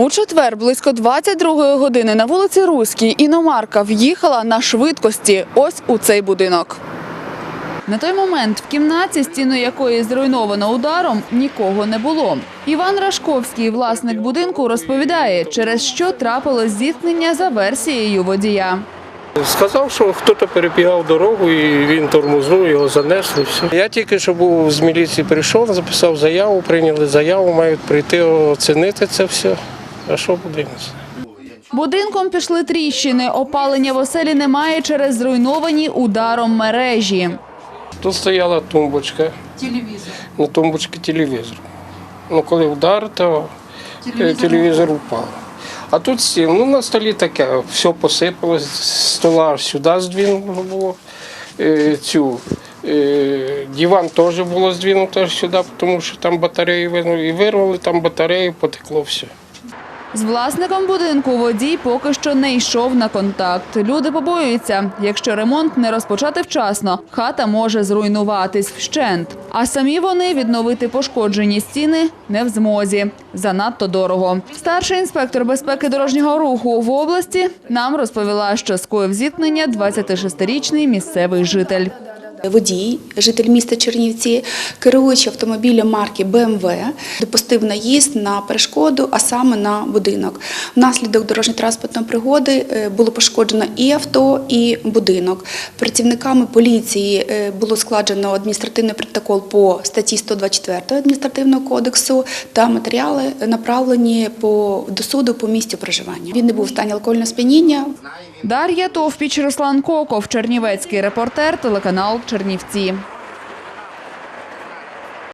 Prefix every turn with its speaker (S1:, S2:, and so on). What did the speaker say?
S1: У четвер близько 22-ї години на вулиці Руській іномарка в'їхала на швидкості ось у цей будинок. На той момент в кімнаті, стіну якої зруйновано ударом, нікого не було. Іван Рашковський, власник будинку, розповідає, через що трапилось зіткнення за версією водія.
S2: Сказав, що хтось перебігав дорогу і він тормознув, його занесли. Все. Я тільки що був з міліції прийшов, записав заяву, прийняли заяву, мають прийти оцінити це все. А що подивимося?
S1: Будинком пішли тріщини. Опалення в оселі немає через зруйновані ударом мережі.
S2: Тут стояла тумбочка.
S3: Телевізор.
S2: На тумбочці телевізор. Ну, коли вдар, то телевізор, телевізор упав. А тут стіл, ну на столі таке, все посипалось, стола сюди здвинуто було. Е, цю, е, диван теж було здвинуто сюди, тому що там батареї вирвали, і вирвали там батареї, потекло все.
S1: З власником будинку водій поки що не йшов на контакт. Люди побоюються, якщо ремонт не розпочати вчасно, хата може зруйнуватись вщент. А самі вони відновити пошкоджені стіни не в змозі. Занадто дорого. Старший інспектор безпеки дорожнього руху в області нам розповіла, що скоїв зіткнення 26-річний місцевий житель.
S4: Водій, житель міста Чернівці, керуючи автомобілем марки БМВ, допустив наїзд на перешкоду, а саме на будинок. Внаслідок дорожньо-транспортної пригоди е, було пошкоджено і авто, і будинок. Працівниками поліції е, було складено адміністративний протокол по статті 124 адміністративного кодексу та матеріали направлені по до суду по місцю проживання. Він не був в стані алкогольного сп'яніння.
S1: Дар'я Товпіч, Руслан Коков, Чернівецький репортер, телеканал Чернівці.